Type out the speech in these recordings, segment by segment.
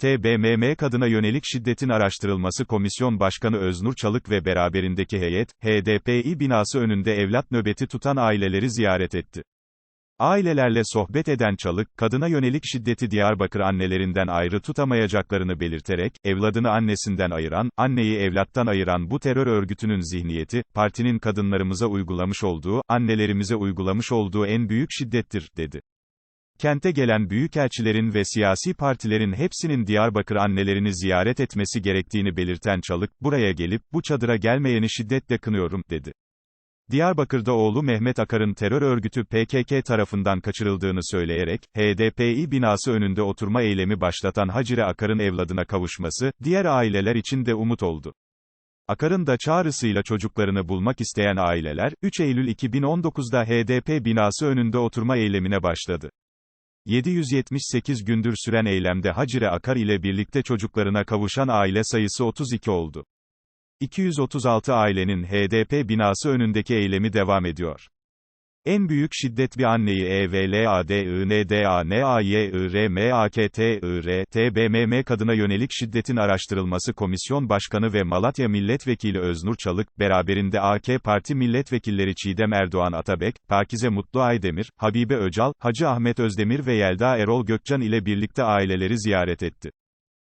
TBMM Kadına Yönelik Şiddetin Araştırılması Komisyon Başkanı Öznur Çalık ve beraberindeki heyet, HDPİ binası önünde evlat nöbeti tutan aileleri ziyaret etti. Ailelerle sohbet eden Çalık, kadına yönelik şiddeti Diyarbakır annelerinden ayrı tutamayacaklarını belirterek, evladını annesinden ayıran, anneyi evlattan ayıran bu terör örgütünün zihniyeti, partinin kadınlarımıza uygulamış olduğu, annelerimize uygulamış olduğu en büyük şiddettir, dedi. Kente gelen büyükelçilerin ve siyasi partilerin hepsinin Diyarbakır annelerini ziyaret etmesi gerektiğini belirten Çalık, buraya gelip, bu çadıra gelmeyeni şiddetle kınıyorum, dedi. Diyarbakır'da oğlu Mehmet Akar'ın terör örgütü PKK tarafından kaçırıldığını söyleyerek, HDPİ binası önünde oturma eylemi başlatan Hacire Akar'ın evladına kavuşması, diğer aileler için de umut oldu. Akar'ın da çağrısıyla çocuklarını bulmak isteyen aileler, 3 Eylül 2019'da HDP binası önünde oturma eylemine başladı. 778 gündür süren eylemde Hacire Akar ile birlikte çocuklarına kavuşan aile sayısı 32 oldu. 236 ailenin HDP binası önündeki eylemi devam ediyor. En büyük şiddet bir anneyi E EVLADINDANAYIRMAKTIR, TBMM Kadına Yönelik Şiddetin Araştırılması Komisyon Başkanı ve Malatya Milletvekili Öznur Çalık, beraberinde AK Parti milletvekilleri Çiğdem Erdoğan Atabek, Pakize Mutlu Aydemir, Habibe Öcal, Hacı Ahmet Özdemir ve Yelda Erol Gökcan ile birlikte aileleri ziyaret etti.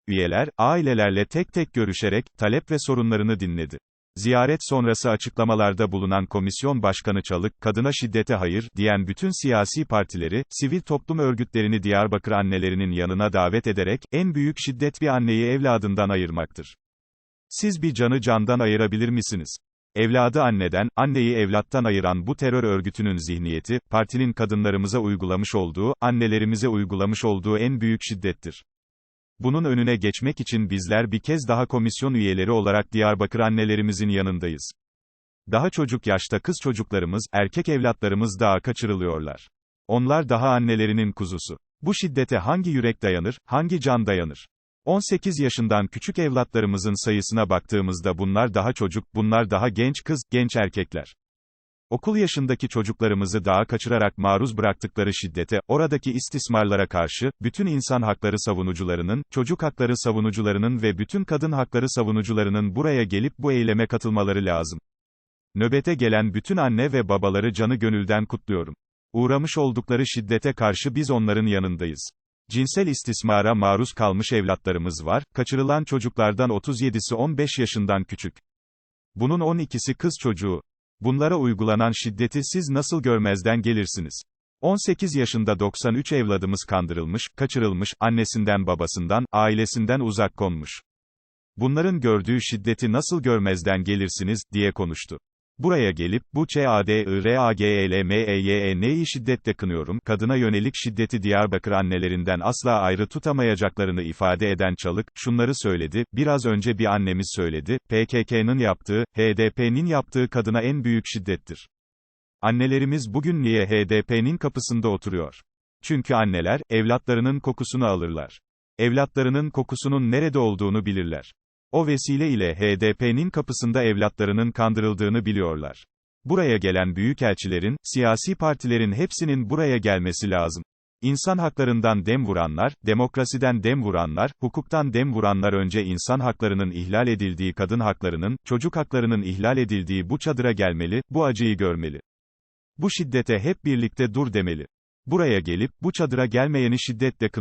Üyeler, ailelerle tek tek görüşerek, talep ve sorunlarını dinledi. Ziyaret sonrası açıklamalarda bulunan komisyon başkanı Çalık, kadına şiddete hayır, diyen bütün siyasi partileri, sivil toplum örgütlerini Diyarbakır annelerinin yanına davet ederek, en büyük şiddet bir anneyi evladından ayırmaktır. Siz bir canı candan ayırabilir misiniz? Evladı anneden, anneyi evlattan ayıran bu terör örgütünün zihniyeti, partinin kadınlarımıza uygulamış olduğu, annelerimize uygulamış olduğu en büyük şiddettir. Bunun önüne geçmek için bizler bir kez daha komisyon üyeleri olarak Diyarbakır annelerimizin yanındayız. Daha çocuk yaşta kız çocuklarımız, erkek evlatlarımız daha kaçırılıyorlar. Onlar daha annelerinin kuzusu. Bu şiddete hangi yürek dayanır, hangi can dayanır? 18 yaşından küçük evlatlarımızın sayısına baktığımızda bunlar daha çocuk, bunlar daha genç kız, genç erkekler. Okul yaşındaki çocuklarımızı dağa kaçırarak maruz bıraktıkları şiddete, oradaki istismarlara karşı, bütün insan hakları savunucularının, çocuk hakları savunucularının ve bütün kadın hakları savunucularının buraya gelip bu eyleme katılmaları lazım. Nöbete gelen bütün anne ve babaları canı gönülden kutluyorum. Uğramış oldukları şiddete karşı biz onların yanındayız. Cinsel istismara maruz kalmış evlatlarımız var, kaçırılan çocuklardan 37'si 15 yaşından küçük. Bunun 12'si kız çocuğu. Bunlara uygulanan şiddeti siz nasıl görmezden gelirsiniz? 18 yaşında 93 evladımız kandırılmış, kaçırılmış, annesinden babasından, ailesinden uzak konmuş. Bunların gördüğü şiddeti nasıl görmezden gelirsiniz, diye konuştu. Buraya gelip, bu ÇADIRAGELMEYEN'yi şiddetle kınıyorum, kadına yönelik şiddeti Diyarbakır annelerinden asla ayrı tutamayacaklarını ifade eden Çalık, şunları söyledi, biraz önce bir annemiz söyledi, PKK'nın yaptığı, HDP'nin yaptığı kadına en büyük şiddettir. Annelerimiz bugün niye HDP'nin kapısında oturuyor? Çünkü anneler, evlatlarının kokusunu alırlar. Evlatlarının kokusunun nerede olduğunu bilirler. O vesile ile HDP'nin kapısında evlatlarının kandırıldığını biliyorlar. Buraya gelen büyükelçilerin, siyasi partilerin hepsinin buraya gelmesi lazım. İnsan haklarından dem vuranlar, demokrasiden dem vuranlar, hukuktan dem vuranlar önce insan haklarının ihlal edildiği kadın haklarının, çocuk haklarının ihlal edildiği bu çadıra gelmeli, bu acıyı görmeli. Bu şiddete hep birlikte dur demeli. Buraya gelip, bu çadıra gelmeyeni şiddetle kın